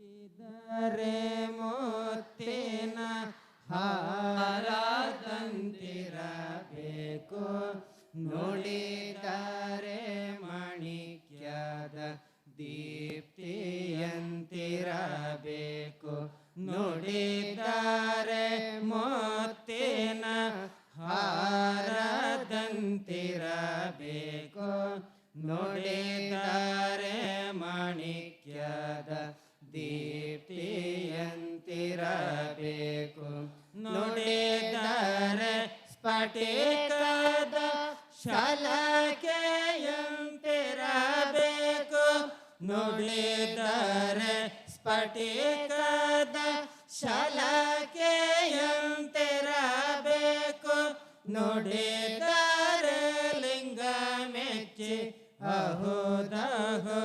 ನುಡಿದರೆ ಮುತ್ತಿನ ಹಾರದಂತಿರಬೇಕು. ನುಡಿದರೆ ಮಣಿಕ್ಯದ ದೀಪ್ತಿಯಂತಿರಬೇಕು. ನುಡಿದರೆ ಮುತ್ತಿನ ಹಾರದಂತಿರಬೇಕು. ನುಡಿದರೆ ಮಾಣಿಕ್ಯದ ದೀಪ್ತಿಯಂತಿರಬೇಕು. ನುಡಿದರೆ ಸ್ಫಟಿಕದ ಶಲಕೆಯಂತಿರಬೇಕು. ನುಡಿದರೆ ಸ್ಫಟಿಕದ ಶಲಕೆಯಂತಿರಬೇಕು. ನುಡಿದರೆ ಲಿಂಗ ಮೆಚ್ಚಿ ಅಹುದಹು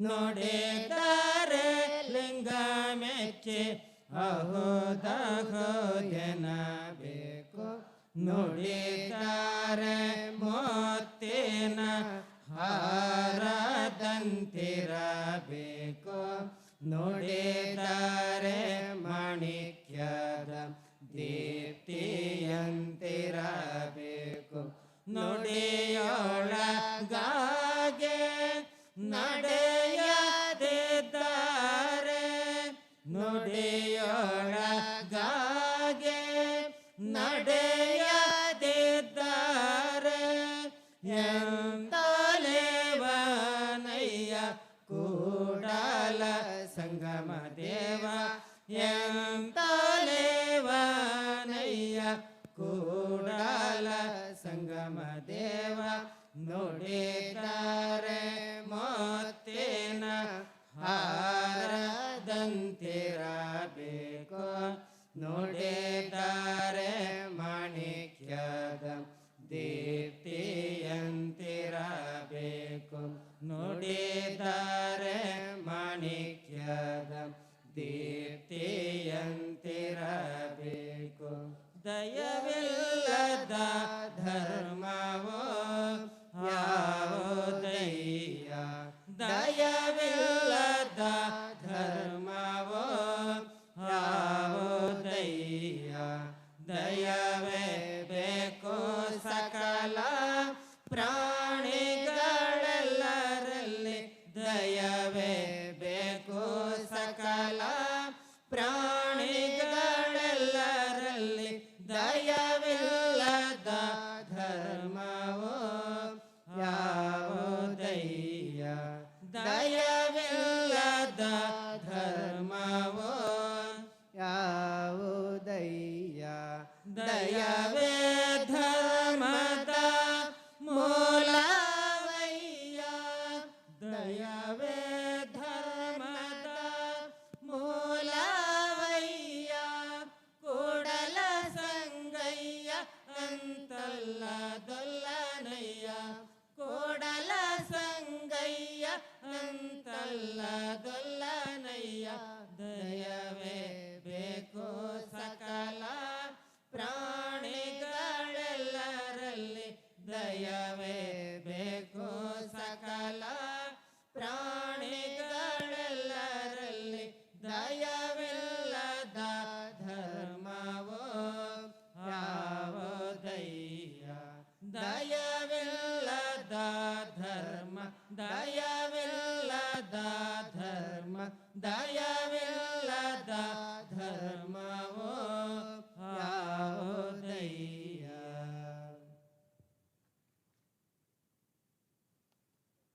ನುಡಿದರೆ ಲಿಂಗ ಮೆಚ್ಚಿ ಅಹುದಹು ಬೇಕು. ನುಡಿದರೆ ಮುತ್ತಿನ ಹಾರದಂತಿರಬೇಕು. ನುಡಿದರೆ ಮಾಣಿಕ್ಯದ ದೀಪ್ತಿಯಂತಿರಬೇಕು. ನುಡಿಯೊಳಗಾಗೆ ನಡೆಯದಿದ್ದಾರೆ ಕೂಡಲ ಸಂಗಮ ದೇವ ನುಡಿದರೆ ಮೊತ್ತೇನ ಹಾರದಂತಿರಬೇಕು. ನುಡಿದರೆ ಮಾಣಿಕ್ಯದ ದೀಪ್ತಿಯಂತಿರಬೇಕು. ನುಡಿದರೆ ಮಾಣಿಕ್ಯದ ದೀಪ್ತಿಯಂತಿರಬೇಕು. सदा धर्म ಕೂಡಲ ಸಂಗಯ್ಯ ಅಂತಲ್ಲ ದೊಲ್ಲನಯ್ಯ Daya dharma da dharma dayavilla